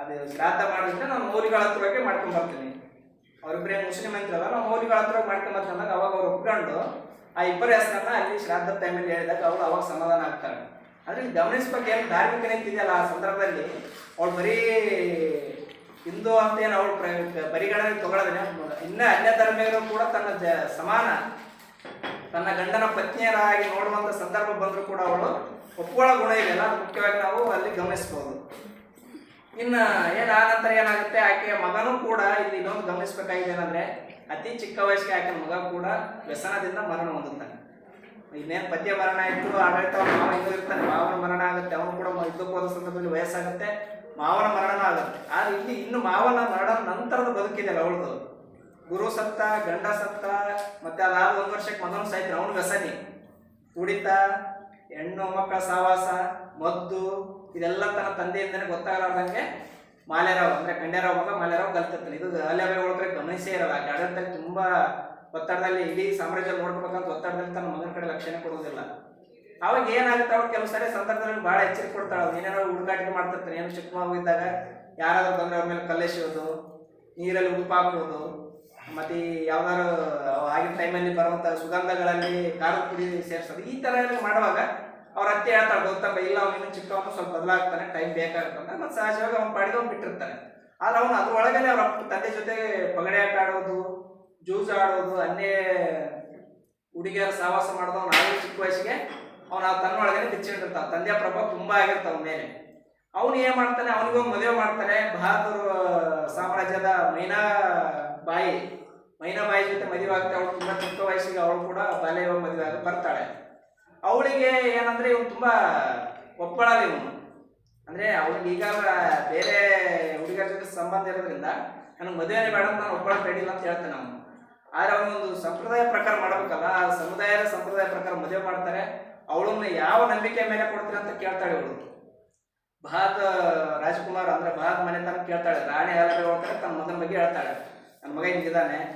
ಅದು ಶ್ರಾದ್ದ ಮಾಡಿದ್ರೆ ನಾನು ಮೌಲಿಗಳ ಹತ್ರಕ್ಕೆ ಮಾಡ್ಕೊಂಡ್ ಬರ್ತೀನಿ. ಅವ್ರಿಬ್ಬರೇ ಮುಸ್ಲಿಂ ಅಂತಿರಲ್ಲ, ನಾವು ಮೌಲಿಗಳ ಹತ್ರ ಮಾಡ್ಕೊಂಡ್ ಅಂದಾಗ ಅವಾಗ ಅವ್ರು ಒಪ್ಕೊಂಡು ಆ ಇಬ್ಬರ ಹೆಸರನ್ನ ಅಲ್ಲಿ ಶ್ರಾದ್ದ ಟೈಮಲ್ಲಿ ಹೇಳಿದಾಗ ಅವ್ರು ಅವಾಗ ಸಮಾಧಾನ ಆಗ್ತಾರೆ. ಆದ್ರೆ ಗಮನಿಸ್ಬೇಕು ಏನು ಧಾರ್ಮಿಕ ನಿಂತಿದೆಯಲ್ಲ ಆ ಸಂದರ್ಭದಲ್ಲಿ, ಅವಳು ಬರೀ ಹಿಂದೂ ಅಂತ ಏನು ಅವಳು ಪರಿಗಣನೆ ತಗೊಳ್ಳೋದ್ರೆ ಇನ್ನ ಅನ್ಯ ಧರ್ಮಿಗಳು ಕೂಡ ತನ್ನ ಜ, ಸಮಾನ, ತನ್ನ ಗಂಡನ ಪತ್ನಿಯರಾಗಿ ನೋಡುವಂಥ ಸಂದರ್ಭ ಬಂದರೂ ಕೂಡ ಅವಳು ಒಪ್ಕೊಳ್ಳೋ ಗುಣ ಇದೆಯಲ್ಲ ಮುಖ್ಯವಾಗಿ ನಾವು ಅಲ್ಲಿ ಗಮನಿಸ್ಬೋದು. ಇನ್ನು ಏನು ಆ ನಂತರ ಏನಾಗುತ್ತೆ? ಆಕೆಯ ಮಗನೂ ಕೂಡ ಇಲ್ಲಿ ಇನ್ನೊಂದು ಗಮನಿಸಬೇಕಾಗಿದೆ ಏನಂದ್ರೆ, ಅತಿ ಚಿಕ್ಕ ವಯಸ್ಸಿಗೆ ಆಕೆ ಮಗ ಕೂಡ ವ್ಯಸನದಿಂದ ಮರಣ ಹೊಂದುತ್ತಾನೆ. ಇನ್ನೇನು ಪದ್ಯ ಮರಣ ಇತ್ತು ಆಡಳಿತ ಮಾವ ಇರ್ತಾನೆ. ಮಾವನ ಮರಣ ಆಗುತ್ತೆ, ಅವನು ಕೂಡ ಯುದ್ಧಕ್ಕೆ ಹೋದ ಸಂದರ್ಭದಲ್ಲಿ ವಯಸ್ಸಾಗುತ್ತೆ, ಮಾವನ ಮರಣ ಆಗುತ್ತೆ. ಆದ್ರೆ ಇಲ್ಲಿ ಇನ್ನು ಮಾವನ ಮರಣ ನಂತರದ ಬದುಕಿದೆ ಅವಳದು ಗುರು ಸತ್ತ, ಗಂಡ ಸತ್ತ, ಮತ್ತೆ ಅದಾದ ಒಂದು ವರ್ಷಕ್ಕೆ ಮಗನು ಸಾಯ್ತಾರೆ ಅವನು ವ್ಯಸನಿ. ಕುಡಿತ ಹೆಣ್ಣು, ಮಕ್ಕಳ ಸಹವಾಸ ಮದ್ದು, ಇದೆಲ್ಲ ತನ್ನ ತಂದೆಯಿಂದನೇ ಗೊತ್ತಾಗಲಾರ್ದಂಗೆ ಮಾಲೆರಾವ್, ಅಂದ್ರೆ ಖಂಡ್ಯರಾವ್ ಮಗ ಮಾಲೆರಾವ್ ಕಲ್ತಿರ್ತಾನೆ. ಇದು ಅಲ್ಲವೇ ಒಳಗಡೆ ಗಮನಿಸೇ ಇರಲ್ಲ. ಆಡಳಿತದಲ್ಲಿ ತುಂಬಾ ಒತ್ತಡದಲ್ಲಿ ಇಡೀ ಸಾಮ್ರಾಜ್ಯ ನೋಡ್ಬೇಕಂತ ಒತ್ತಡದಲ್ಲಿ ತನ್ನ ಮಗನ ಕಡೆ ಲಕ್ಷಣ ಕೊಡೋದಿಲ್ಲ ಅವಾಗ ಏನಾಗುತ್ತೆ? ಅವ್ರು ಕೆಲವು ಸರಿ ಸಂದರ್ಭದಲ್ಲಿ ಭಾಳ ಎಚ್ಚರಿಕೆ ಕೊಡ್ತಾಳೆ. ಅವ್ನು ಹುಡುಗಾಟಿಕೆ ಮಾಡ್ತಿರ್ತಾನೆ. ಏನು ಚಿಕ್ಕ ಮಗು ಇದ್ದಾಗ ಯಾರಾದ್ರೂ ಬಂದ್ರೆ ಅವ್ರ ಮೇಲೆ ಕಲ್ಲೆಸೆಯೋದು ನೀರಲ್ಲಿ ಉಪ್ಪು ಹಾಕೋದು ಮತ್ತೆ ಯಾವ್ದಾರು ಆಗಿನ ಟೈಮಲ್ಲಿ ಬರುವಂತ ಸುಗಂಧಗಳಲ್ಲಿ ಖಾರದ ಪುಡಿ ಸೇರಿಸೋದು, ಈ ತರ ಎಲ್ಲ ಮಾಡುವಾಗ ಅವ್ರ ಅತ್ತೆ ಹೇಳ್ತಾಳೆ, ಗೊತ್ತಪ್ಪ, ಇಲ್ಲ, ಅವನು ಚಿಕ್ಕವನು, ಸ್ವಲ್ಪ ಬದಲಾಗ್ತಾನೆ ಟೈಮ್ ಬೇಕಾಗುತ್ತೆ ಮತ್ತೆ ಸಹಜವಾಗಿ ಅವ್ನು ಅವ್ನು ಬಿಟ್ಟಿರ್ತಾನೆ. ಆದ್ರೆ ಅವನು ಅದ್ರೊಳಗನೆ ಅವ್ರ ತಂದೆ ಜೊತೆ ಪಗಡೆ ಆಟ ಆಡೋದು, ಜೂಜ್ ಆಡೋದು, ಅನ್ನೇ ಹುಡುಗಿಯರ ಸಹವಾಸ ಮಾಡೋದು, ಅವ್ನು ಚಿಕ್ಕ ವಯಸ್ಸಿಗೆ ಅವನು ಆ ತನ್ನೊಳಗನೆ ಬಿಚ್ಚಿಟ್ಟಿರ್ತಾನೆ. ತಂದೆಯ ಪ್ರಭಾವ ತುಂಬಾ ಆಗಿರ್ತಾವ ಅವನ ಮೇಲೆ. ಅವನು ಏನ್ ಮಾಡ್ತಾನೆ, ಅವನಿಗೂ ಮದುವೆ ಮಾಡ್ತಾನೆ ಬಹಾದೂರ್ ಸಾಮ್ರಾಜ್ಯದ ಮೈನಾ ಬಾಯಿ. ಮೈನಾ ಬಾಯಿ ಜೊತೆ ಮದುವೆ ಆಗ್ತಾ ಅವಳು ತುಂಬಾ ಚಿಕ್ಕ ವಯಸ್ಸಿಗೆ ಅವಳು ಕೂಡ ಬಾಲ್ಯ ಮದುವೆ ಆಗಿ ಬರ್ತಾಳೆ. ಅವಳಿಗೆ ಏನಂದ್ರೆ ಇವನು ತುಂಬಾ ಒಪ್ಪಳ ಇವನು. ಅಂದ್ರೆ ಅವಳಿಗೆ ಈಗ ಬೇರೆ ಹುಡುಗರ ಜೊತೆ ಸಂಬಂಧ ಇರೋದ್ರಿಂದ ನನಗೆ ಮದುವೆನೇ ಬೇಡ ನಾನು ಒಪ್ಪಳ ಬೇಡಿಲ್ಲ ಅಂತ ಹೇಳ್ತಾನೆ ಅವನು. ಆದ್ರೆ ಅವನೊಂದು ಸಂಪ್ರದಾಯ ಪ್ರಕಾರ ಮಾಡಬೇಕಲ್ಲ, ಆ ಸಮುದಾಯದ ಸಂಪ್ರದಾಯ ಪ್ರಕಾರ ಮದುವೆ ಮಾಡ್ತಾರೆ, ಅವಳನ್ನ ಯಾವ ನಂಬಿಕೆ ಮೇಲೆ ಕೊಡ್ತೀರ ಅಂತ ಕೇಳ್ತಾಳೆ ಇವಳು. ಭಾರತ ರಾಜ್ಕುಮಾರ್ ಅಂದ್ರೆ ಭಾರತ ಮನೆ ತನಕ ಕೇಳ್ತಾಳೆ. ರಾಣಿ ಹೇಳ್ತಾರೆ, ತನ್ನ ಮಗನ ಬಗ್ಗೆ ಹೇಳ್ತಾಳೆ. ನನ್ನ ಮಗ ಹಿಂಗಿದ್ದಾನೆ